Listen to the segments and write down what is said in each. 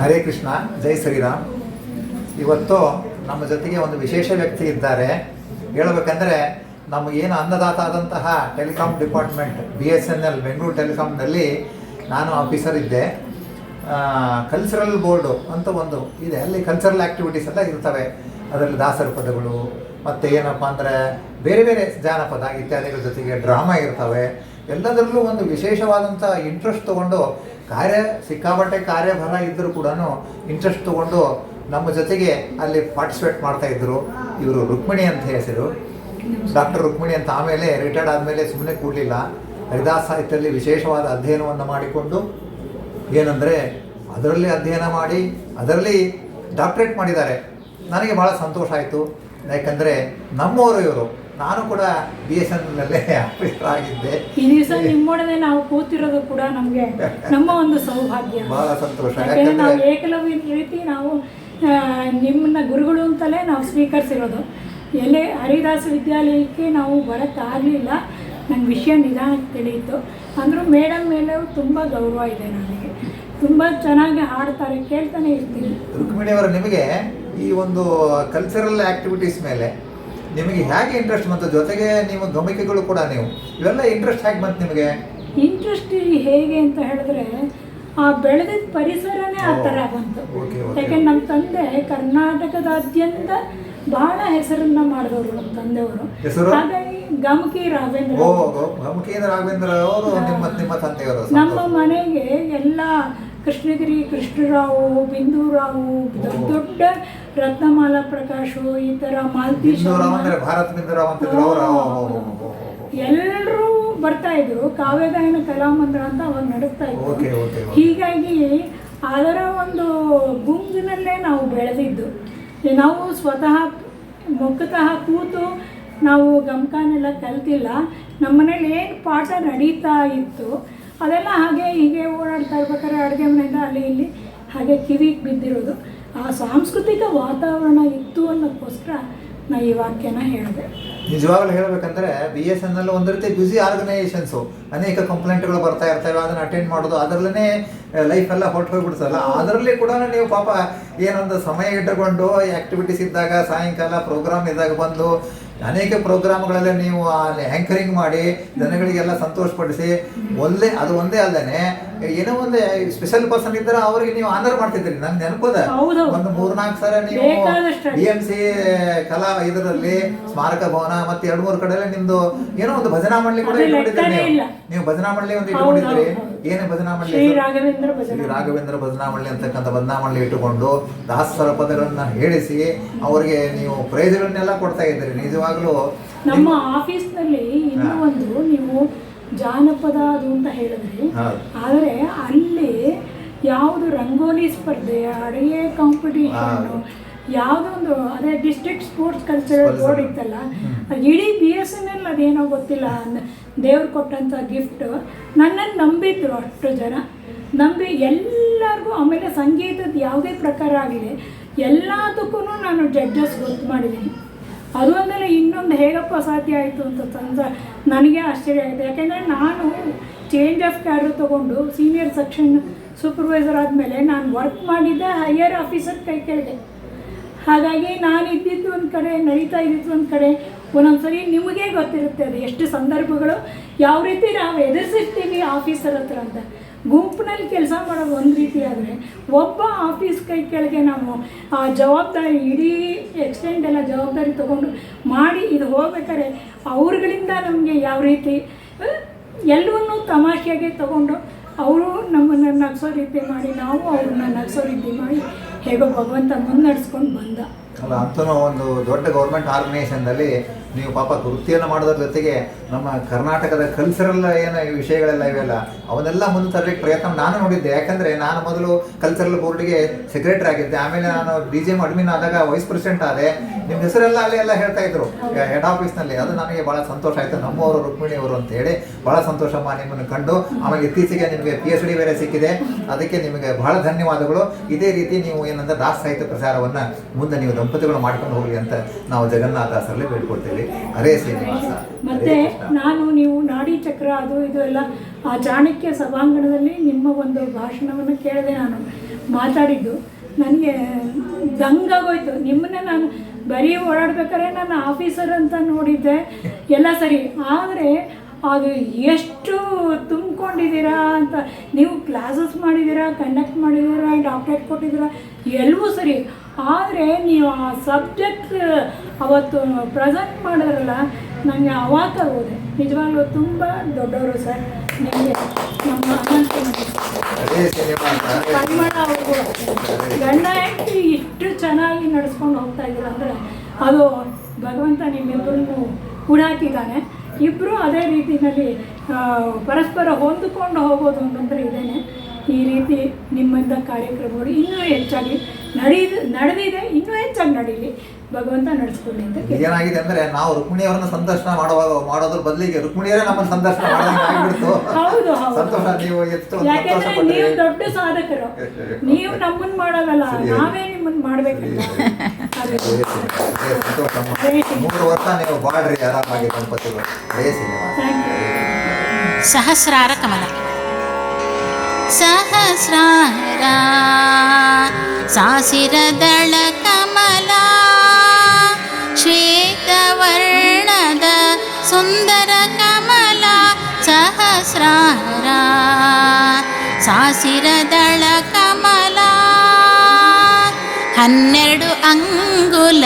ಹರೇ ಕೃಷ್ಣ, ಜೈ ಶ್ರೀರಾಮ್. ಇವತ್ತು ನಮ್ಮ ಜೊತೆಗೆ ಒಂದು ವಿಶೇಷ ವ್ಯಕ್ತಿ ಇದ್ದಾರೆ. ಹೇಳಬೇಕಂದ್ರೆ ನಮಗೇನು ಅನ್ನದಾತ ಆದಂತಹ telecom department B S N L Bengaluru ಟೆಲಿಕಾಂನಲ್ಲಿ ನಾನು ಆಫೀಸರ್ ಇದ್ದೆ. ಕಲ್ಚರಲ್ ಬೋರ್ಡು ಅಂತ ಒಂದು ಇದೆ. ಅಲ್ಲಿ ಕಲ್ಚರಲ್ ಆ್ಯಕ್ಟಿವಿಟೀಸ್ ಎಲ್ಲ ಇರ್ತವೆ. ಅದರಲ್ಲಿ ದಾಸರ ಪದಗಳು, ಮತ್ತು ಏನಪ್ಪ ಅಂದರೆ ಬೇರೆ ಬೇರೆ ಜಾನಪದ ಇತ್ಯಾದಿಗಳ ಜೊತೆಗೆ ಡ್ರಾಮಾ ಇರ್ತವೆ. ಎಲ್ಲದರಲ್ಲೂ ಒಂದು ವಿಶೇಷವಾದಂಥ ಇಂಟ್ರೆಸ್ಟ್ ತೊಗೊಂಡು ಕಾರ್ಯ ಸಿಕ್ಕಾಪಟ್ಟೆ ಕಾರ್ಯಭಾರ ಇದ್ದರೂ ಕೂಡ ಇಂಟ್ರೆಸ್ಟ್ ತೊಗೊಂಡು ನಮ್ಮ ಜೊತೆಗೆ ಅಲ್ಲಿ ಪಾರ್ಟಿಸಿಪೇಟ್ ಮಾಡ್ತಾ ಇದ್ದರು ಇವರು ರುಕ್ಮಿಣಿ ಅಂತ ಹೆಸರು. ಡಾಕ್ಟರ್ ರುಕ್ಮಿಣಿ ಅಂತ ಆಮೇಲೆ ರಿಟೈರ್ಡ್ ಆದಮೇಲೆ ಸುಮ್ಮನೆ ಕೂಡಲಿಲ್ಲ. ಹರಿದಾಸ್ ಸಾಹಿತ್ಯದಲ್ಲಿ ವಿಶೇಷವಾದ ಅಧ್ಯಯನವನ್ನು ಮಾಡಿಕೊಂಡು ಏನಂದರೆ ಅದರಲ್ಲಿ ಅಧ್ಯಯನ ಮಾಡಿ, ಅದರಲ್ಲಿ ಡಾಕ್ಟ್ರೇಟ್ ಮಾಡಿದ್ದಾರೆ. ನನಗೆ ಭಾಳ ಸಂತೋಷ ಆಯಿತು. ಯಾಕಂದರೆ ನಮ್ಮವರು ಇವರು. ನಾನು ಕೂಡ ಬಿ ಎಸ್ ಎನ್ ಆಫೀಸರ್ ಆಗಿದ್ದೆ. ಈ ದಿವಸ ನಿಮ್ಮೊಡನೆ ನಾವು ಕೂತಿರೋದು ಕೂಡ ನಮಗೆ ನಮ್ಮ ಒಂದು ಸೌಭಾಗ್ಯ. ಬಹಳ ಸಂತೋಷ. ನಾವು ಏಕಲವ್ಯ ರೀತಿ ನಾವು ನಿಮ್ಮನ್ನ ಗುರುಗಳು ಅಂತಲೇ ನಾವು ಸ್ವೀಕರಿಸಿರೋದು. ಎಲೆ ಹರಿದಾಸ ವಿದ್ಯಾಲಯಕ್ಕೆ ನಾವು ಬರೋಕ್ಕಾಗಲಿಲ್ಲ. ನಂಗೆ ವಿಷಯ ನಿಧಾನಕ್ಕೆ ತಿಳಿಯಿತು. ಅಂದರೂ ಮೇಡಮ್ ಮೇಲೆ ತುಂಬ ಗೌರವ ಇದೆ ನನಗೆ. ತುಂಬ ಚೆನ್ನಾಗಿ ಹಾಡ್ತಾರೆ ಕೇಳ್ತಾನೆ ಇರ್ತೀನಿ. ರುಕ್ಮಿಣಿ ಅವರು ನಿಮಗೆ ಈ ಒಂದು ಕಲ್ಚರಲ್ ಆಕ್ಟಿವಿಟೀಸ್ ಮೇಲೆ ನಿಮಗೆ ಹೇಗೆ ಇಂಟ್ರೆಸ್ಟ್ ಬಂತು? ಜೊತೆಗೆ ನೀವು ಗಮಕಿಗಳು ಕೂಡ ನೀವು. ಇವೆಲ್ಲ ಇಂಟ್ರೆಸ್ಟ್ ಹೇಗೆ ಬಂತು ನಿಮಗೆ? ಇಂಟ್ರೆಸ್ಟ್ ಹೇಗೆ ಅಂತ ಹೇಳಿದ್ರೆ ಆ ಬೆಳೆದಿದ್ದ ಪರಿಸರನೇ ಆ ಥರ ಬಂತು. ಯಾಕೆಂದ್ರೆ ನಮ್ಮ ತಂದೆ ಕರ್ನಾಟಕದಾದ್ಯಂತ ಬಹಳ ಹೆಸರನ್ನ ಮಾಡಿದವರು ನಮ್ಮ ತಂದೆಯವರು? ಹಾಗಾಗಿ ಗಮಕಿ ರಾಘವೇಂದ್ರ ನಮ್ಮ ಮನೆಗೆ ಎಲ್ಲ ಕೃಷ್ಣಗಿರಿ ಕೃಷ್ಣರಾವು ಬಿಂದೂರಾವು ದೊಡ್ಡ ದೊಡ್ಡ ರತ್ನಮಾಲಾ ಪ್ರಕಾಶು ಈ ಥರ ಮಾಲ್ತಿ ಎಲ್ಲರೂ ಬರ್ತಾ ಇದ್ರು. ಕಾವ್ಯಗಾಯನ ಕಲಾಮಂದಿರ ಅಂತ ಅವಾಗ ನಡೆಸ್ತಾ ಇದ್ರು. ಹೀಗಾಗಿ ಅದರ ಒಂದು ಗುಂಗಿನಲ್ಲೇ ನಾವು ಬೆಳೆದಿದ್ದು. ನಾವು ಸ್ವತಃ ಮುಖತಃ ಕೂತು ನಾವು ಗಮಕನೆಲ್ಲ ಕಲ್ತಿಲ್ಲ. ನಮ್ಮ ಮನೇಲಿ ಏನು ಪಾಠ ನಡೀತಾ ಇತ್ತು ಅದೆಲ್ಲ ಹಾಗೆ ಹೀಗೆ ಓಡಾಡ್ತಾ ಇರ್ಬೇಕಾದ್ರೆ ಅಡುಗೆ ಮನೆಯಿಂದ ಅಲ್ಲಿ ಇಲ್ಲಿ ಹಾಗೆ ಕಿವಿಗೆ ಬಿದ್ದಿರೋದು. ಆ ಸಾಂಸ್ಕೃತಿಕ ವಾತಾವರಣ ಇತ್ತು ಅನ್ನೋಕ್ಕೋಸ್ಕರ ನಾ ಈ ವಾಕ್ಯನ ಹೇಳಿದೆ. ನಿಜವಾಗ್ಲೂ ಹೇಳಬೇಕಂದ್ರೆ ಬಿ ಎಸ್ ಎನ್ ಎಲ್ ಒಂದು ರೀತಿ ಬ್ಯುಸಿ ಆರ್ಗನೈಸೇಷನ್ಸ್ ಅನೇಕ ಕಂಪ್ಲೇಂಟ್ಗಳು ಬರ್ತಾ ಇರ್ತವೆ ಅದನ್ನ ಅಟೆಂಡ್ ಮಾಡೋದು ಅದರಲ್ಲೇ ಲೈಫ್ ಎಲ್ಲ ಹೊರಟು ಹೋಗ್ಬಿಡ್ತಲ್ಲ ಅದರಲ್ಲಿ ಕೂಡ ನೀವು ಪಾಪ ಏನೊಂದು ಸಮಯ ಇಟ್ಟುಕೊಂಡು ಆಕ್ಟಿವಿಟೀಸ್ ಇದ್ದಾಗ ಸಾಯಂಕಾಲ ಪ್ರೋಗ್ರಾಮ್ ಇದ್ದಾಗ ಬಂದು ಅನೇಕ ಪ್ರೋಗ್ರಾಮ್ಗಳಲ್ಲಿ ನೀವು ಅಲ್ಲಿ ಆ್ಯಂಕರಿಂಗ್ ಮಾಡಿ ಜನಗಳಿಗೆಲ್ಲ ಸಂತೋಷಪಡಿಸಿ ಒಂದೇ ಅದು ಒಂದೇ ಅಲ್ಲದೆ ಏನೋ ಒಂದು ಸ್ಪೆಷಲ್ ಪರ್ಸನ್ ಇದ್ದರೆ ಅವರಿಗೆ ನೀವು ಆನರ್ ಮಾಡ್ತಿದ್ರಿ ನನ್ಗೆ ನೆನಪದ. ಒಂದು ಮೂರ್ನಾಲ್ಕು ಸಲ ನೀವು ಡಿ ಎಂ ಸಿ ಕಲಾ ಇದರಲ್ಲಿ ಸ್ಮಾರಕ ಭವನ ಮತ್ತೆ ಎರಡು ಮೂರು ಕಡೆ ನಿಮ್ದು ಏನೋ ಒಂದು ಭಜನಾ ಮಂಡಳಿ ಕೂಡ ಇಟ್ಕೊಂಡಿದ್ರಿ ನೀವು. ನೀವು ಭಜನಾ ಮಂಡಳಿ ಒಂದು ಇಟ್ಕೊಂಡಿದ್ರಿ. ಏನು ಭಜನಾ ಮಂಡಳಿ ಶ್ರೀ ರಾಘವೇಂದ್ರ ಭಜನಾ ಮಂಡಳಿ. ಅಂತಕ್ಕಂಥ ಭಜನಾ ಮಂಡಳಿ ಇಟ್ಟುಕೊಂಡು ದಾಸರ ಪದಗಳನ್ನ ಹೇಳಿಸಿ ಅವರಿಗೆ ನೀವು ಪ್ರೈಜ್ಗಳನ್ನೆಲ್ಲ ಕೊಡ್ತಾ ಇದ್ದೀರಿ. ನಿಜವಾಗ್ಲೂ ನಮ್ಮ ಆಫೀಸ್ನಲ್ಲಿ ಇನ್ನೂ ಒಂದು ನೀವು ಜಾನಪದ ಅದು ಅಂತ ಹೇಳಿದ್ರಿ. ಆದರೆ ಅಲ್ಲಿ ಯಾವುದು ರಂಗೋಲಿ ಸ್ಪರ್ಧೆ ಅಡುಗೆ ಕಾಂಪಿಟೇಷನ್ ಯಾವುದೋ ಒಂದು ಅದೇ ಡಿಸ್ಟ್ರಿಕ್ಟ್ ಸ್ಪೋರ್ಟ್ಸ್ ಕಲ್ಚರಲ್ ಬೋರ್ಡ್ ಇತ್ತಲ್ಲ ಇಡೀ ಬಿ ಎಸ್ ಎನ್ ಎಲ್ ಅದೇನೋ ಗೊತ್ತಿಲ್ಲ ದೇವ್ರು ಕೊಟ್ಟಂಥ ಗಿಫ್ಟ್ ನನ್ನನ್ನು ನಂಬಿದ್ರು ಅಷ್ಟು ಜನ. ನಂಬಿ ಎಲ್ಲರಿಗೂ ಆಮೇಲೆ ಸಂಗೀತದ ಯಾವುದೇ ಪ್ರಕಾರ ಆಗಲಿ ಎಲ್ಲದಕ್ಕೂ ನಾನು ಜಡ್ಜಸ್ ಗೊತ್ತು ಮಾಡಿದ್ದೀನಿ. ಅದು ಅಂದಮೇಲೆ ಇನ್ನೊಂದು ಹೇಗಪ್ಪ ಸಾಧ್ಯ ಆಯಿತು ಅಂತ ತಂದ ನನಗೆ ಆಶ್ಚರ್ಯ ಆಗಿದೆ ಯಾಕೆಂದರೆ ನಾನು ಚೇಂಜ್ ಆಫ್ ಕ್ಯಾಡರ್ ತೊಗೊಂಡು ಸೀನಿಯರ್ ಸೆಕ್ಷನ್ ಸೂಪರ್ವೈಸರ್ ಆದಮೇಲೆ ನಾನು ವರ್ಕ್ ಮಾಡಿದ್ದ ಹೈಯರ್ ಆಫೀಸರ್ ಕೈ ಕೇಳಿದೆ ಹಾಗಾಗಿ ನಾನು ಇದ್ದಿದ್ದು ಒಂದು ಕಡೆ, ನಡೀತಾ ಇದ್ದಿದ್ದು ಒಂದು ಕಡೆ. ಒಂದೊಂದು ಸರಿ ನಿಮಗೇ ಗೊತ್ತಿರುತ್ತೆ ಅದು ಎಷ್ಟು ಸಂದರ್ಭಗಳು. ಯಾವ ರೀತಿ ನಾವು ಎದುರಿಸಿರ್ತೀವಿ ಆಫೀಸರ್ ಹತ್ರ ಅಂತ. ಗುಂಪಿನಲ್ಲಿ ಕೆಲಸ ಮಾಡೋದು ಒಂದು ರೀತಿ ಆದರೆ ಒಬ್ಬ ಆಫೀಸ್ ಕೈ ಕೆಳಗೆ ನಾವು ಆ ಜವಾಬ್ದಾರಿ ಇಡೀ ಎಕ್ಸ್ಟೆಂಡ್ ಎಲ್ಲ ಜವಾಬ್ದಾರಿ ತೊಗೊಂಡು ಮಾಡಿ ಇದು ಹೋಗ್ಬೇಕಾದ್ರೆ ಅವ್ರುಗಳಿಂದ ನಮಗೆ ಯಾವ ರೀತಿ ಎಲ್ಲವನ್ನು ತಮಾಷೆಗೆ ತಗೊಂಡು ಅವರು ನಮ್ಮನ್ನು ನಗಿಸೋ ರೀತಿ ಮಾಡಿ, ನಾವು ಅವ್ರನ್ನ ನಗಿಸೋ ರೀತಿ ಮಾಡಿ ಹೇಗೋ ಭಗವಂತ ಮುನ್ನಡೆಸ್ಕೊಂಡು ಬಂದ. ಅಲ್ಲ ಅಂತೂ ಒಂದು ದೊಡ್ಡ ಗೌರ್ಮೆಂಟ್ ಆರ್ಗನೈಸೇಷನ್ದಲ್ಲಿ ನೀವು ಪಾಪ ವೃತ್ತಿಯನ್ನು ಮಾಡೋದ್ರ ಜೊತೆಗೆ ನಮ್ಮ ಕರ್ನಾಟಕದ ಕಲ್ಚರಲ್ ಏನು ವಿಷಯಗಳೆಲ್ಲ ಇವೆಲ್ಲ, ಅವನ್ನೆಲ್ಲ ಮುಂದೆ ತರಲಿಕ್ಕೆ ಪ್ರಯತ್ನ ನಾನು ನೋಡಿದ್ದೆ. ಯಾಕಂದರೆ ನಾನು ಮೊದಲು ಕಲ್ಚರಲ್ ಬೋರ್ಡಿಗೆ ಸೆಕ್ರೆಟರಿ ಆಗಿದ್ದೆ. ಆಮೇಲೆ ನಾನು ಡಿ ಜಿ ಅಡ್ಮಿನ್ ಆದಾಗ ವೈಸ್ ಪ್ರೆಸಿಡೆಂಟ್ ಆದೆ. ನಿಮ್ಮ ಹೆಸರೆಲ್ಲ ಅಲ್ಲಿ ಎಲ್ಲ ಹೇಳ್ತಾ ಇದ್ರು. ಹೆಡ್ ಆಫೀಸ್ನಲ್ಲಿ ಅದು ನನಗೆ ಭಾಳ ಸಂತೋಷ ಆಯಿತು. ನಮ್ಮವರು ರುಕ್ಮಿಣಿ ಅವರು ಅಂತ ಹೇಳಿ ಭಾಳ ಸಂತೋಷಮ್ಮ ನಿಮ್ಮನ್ನು ಕಂಡು. ಆಮೇಲೆ ಇತ್ತೀಚೆಗೆ ನಿಮಗೆ ಪಿ ಎಚ್ ಡಿ ಬೇರೆ ಸಿಕ್ಕಿದೆ. ಅದಕ್ಕೆ ನಿಮಗೆ ಬಹಳ ಧನ್ಯವಾದಗಳು. ಇದೇ ರೀತಿ ನೀವು ಏನಂದ್ರೆ ದಾಸ ಸಾಹಿತ್ಯ ಪ್ರಸಾರವನ್ನು ಮುಂದೆ ನೀವು ದಂಪತಿಗಳು ಮಾಡ್ಕೊಂಡು ಹೋಗಲಿ ಅಂತ ನಾವು ಜಗನ್ನಾಥಾಸರಲ್ಲಿ ಬೇಡ್ಕೊಡ್ತೀವಿ ಹರೇ ಶ್ರೀನಿವಾಸ ಮತ್ತೆ ನಾನು ನೀವು ನಾಡಿ ಚಕ್ರ ಅದು ಇದು ಎಲ್ಲ ಆ ಚಾಣಕ್ಯ ಸಭಾಂಗಣದಲ್ಲಿ ನಿಮ್ಮ ಒಂದು ಭಾಷಣವನ್ನು ಕೇಳಿದೆ ನಾನು ಮಾತಾಡಿದ್ದು. ನನಗೆ ದಂಗಾಗೋಯ್ತು. ನಿಮ್ಮನ್ನ ನಾನು ಬರೀ ಓಡಾಡ್ಬೇಕಾದ್ರೆ ನಾನು ಆಫೀಸರ್ ಅಂತ ನೋಡಿದ್ದೆ. ಎಲ್ಲ ಸರಿ ಆದರೆ ಅದು ಎಷ್ಟು ತುಂಬಿಕೊಂಡಿದ್ದೀರಾ ಅಂತ ನೀವು ಕ್ಲಾಸಸ್ ಮಾಡಿದ್ದೀರಾ ಕಂಡಕ್ಟ್ ಮಾಡಿದ್ದೀರಾ ಡಾಕ್ಟರೇಟ್ ಕೊಟ್ಟಿದ್ದೀರಾ ಎಲ್ಲವೂ ಸರಿ. ಆದರೆ ನೀವು ಆ ಸಬ್ಜೆಕ್ಟ್ ಅವತ್ತು ಪ್ರೆಸೆಂಟ್ ಮಾಡಿದ್ರಲ್ಲ ನನಗೆ ಅವಾಗ ಹೋದೆ ನಿಜವಾಗ್ಲೂ ತುಂಬ ದೊಡ್ಡವರು ಸರ್. ನಿಮಗೆ ನಮ್ಮ ಪರಿಮಳ ಅವರು ಗಂಡ ಹೆಂಡತಿ ಇಷ್ಟು ಚೆನ್ನಾಗಿ ನಡೆಸ್ಕೊಂಡು ಹೋಗ್ತಾ ಇದ್ರು ಅಂದರೆ ಅದು ಭಗವಂತ ನಿಮ್ಮಿಬ್ಬರನ್ನು ಕೂಡಾಕಿದ್ದಾನೆ. ಇಬ್ಬರು ಅದೇ ರೀತಿಯಲ್ಲಿ ಪರಸ್ಪರ ಹೊಂದಿಕೊಂಡು ಹೋಗೋದು ಅಂತಂದರೆ ಇದೇನೆ. ಈ ರೀತಿ ನಿಮ್ಮಿಂದ ಕಾರ್ಯಕ್ರಮಗಳು ಇನ್ನೂ ಹೆಚ್ಚಾಗಿ ನಡೆದ ನಡೆದಿದೆ ಇನ್ನೂ ಹೆಚ್ಚಾಗಿ ನಡೀಲಿ. ಭಗವಂತ ನಡೆಸ್ಕೊಳ್ಳಿ ಅಂತ ಕೇಳ್ತೀನಿ. ಏನಾಗಿದೆ ಅಂದ್ರೆ ನಾವು ರುಕ್ಮಿಣಿಯವರನ್ನ ಸಂದರ್ಶನ ಮಾಡುವಾಗ ಮಾಡೋದ್ರ ಬದಲಿಗೆ ರುಕ್ಮಿಣಿಯವರೇ ನಮ್ಮನ್ನ ಸಂದರ್ಶನ ಮಾಡೋದಂಗೆ ಆಗ್ಬಿಡ್ತು. ಹೌದು ಹೌದು. ಸಂತೋಷ ನೀವು ಎಷ್ಟು ಒಂದು ಸಂತೋಷ ಯಾಕೆಂದ್ರೆ ನೀವು ದೊಡ್ಡ ಸಾಧಕರು. ನೀವು ನಮ್ಮನ್ನ ಮಾಡೋದಲ್ಲ ನಾವೇ ನಿಮ್ಮನ್ನ ಮಾಡ್ಬೇಕು ಅದೇ. ಸಂತೋಷ ಮೂರು ವರ್ಷ ನೀವು ಬಾಡ್ರಿ ಆರಾಮಾಗಿ ಗಣಪತಿಗಳು. ಶ್ರೀನಿವಾಸ. ಸಹಸ್ರಾರ ಕಮಲ. ಸಹಸ್ರಾರ ಸಾಸಿರದಳ ಕಮಲ, ಶ್ವೇತವರ್ಣದ ಸುಂದರ ಕಮಲ, ಸಹಸ್ರಾರ ಸಾಸಿರದಳ ಕಮಲ. ಹನ್ನೆರಡು ಅಂಗುಲ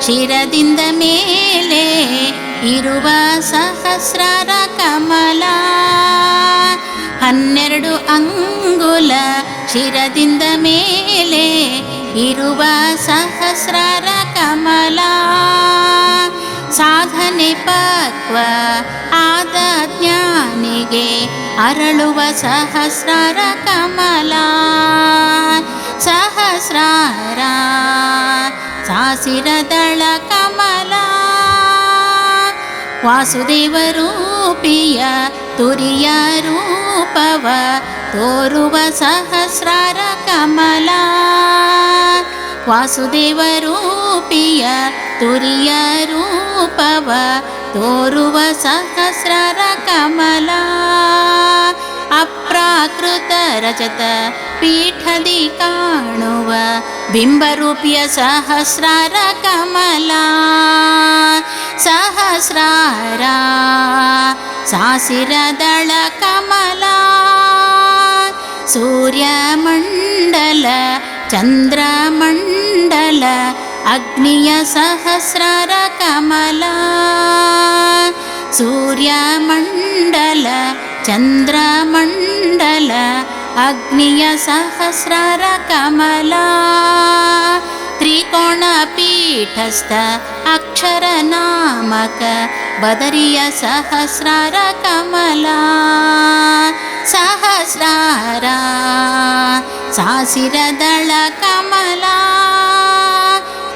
ಶಿರದಿಂದ ಮೇಲೆ ಇರುವ ಸಹಸ್ರಾರ ಕಮಲ. ಹನ್ನೆರಡು ಅಂಗುಲ ಶಿರದಿಂದ ಮೇಲೆ ಇರುವ ಸಹಸ್ರಾರ ಕಮಲ. ಸಾಧನೆ ಪಕ್ವ ಆದ ಜ್ಞಾನಿಗೆ ಅರಳುವ ಸಹಸ್ರಾರ ಕಮಲ. ಸಹಸ್ರಾರ ಸಾಸಿರದಳ ಕಮಲ ವಾಸುದೇವ ರೂಪಿಯ ತುರಿಯ ರೂಪವ ತೋರುವ ಸಹಸ್ರಾರ ಕಮಲ ವಾಸುದೇವ ರೂಪಿಯ ತುರಿಯ ರೂಪವ ತೋರುವ ಸಹಸ್ರಾರ ಕಮಲ ಅಪ್ರಾಕೃತ ರಜತ ಪೀಠದಿ ಕಾಣುವ ಬಿಂಬರೂಪಿಯ ಸಹಸ್ರಾರ ಕಮಲ ಸಹಸ್ರಾರ ಸಾಸಿರದಳ ಕಮಲ ಸೂರ್ಯಮಂಡಲ ಚಂದ್ರಮಂಡಲ ಅಗ್ನಿಯ ಸಹಸ್ರಾರ ಕಮಲ ಸೂರ್ಯಮಂಡಲ ಚಂದ್ರಮಂಡಲ ಅಗ್ನಿಯ ಸಹಸ್ರಾರ ಕಮಲ ತ್ರಿಕೋಣ ಪೀಠಸ್ಥ ಅಕ್ಷರ ನಾಮಕ ಬದರಿಯ ಸಹಸ್ರಾರ ಕಮಲ ಸಹಸ್ರಾರ ಸಾಸಿರದಳ ಕಮಲ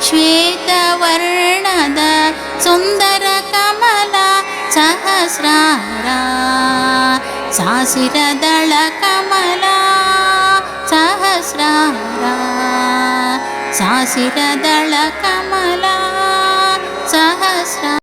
ಶ್ವೇತವರ್ಣದ ಸುಂದರ ಕಮಲ ಸಹಸ್ರಾರ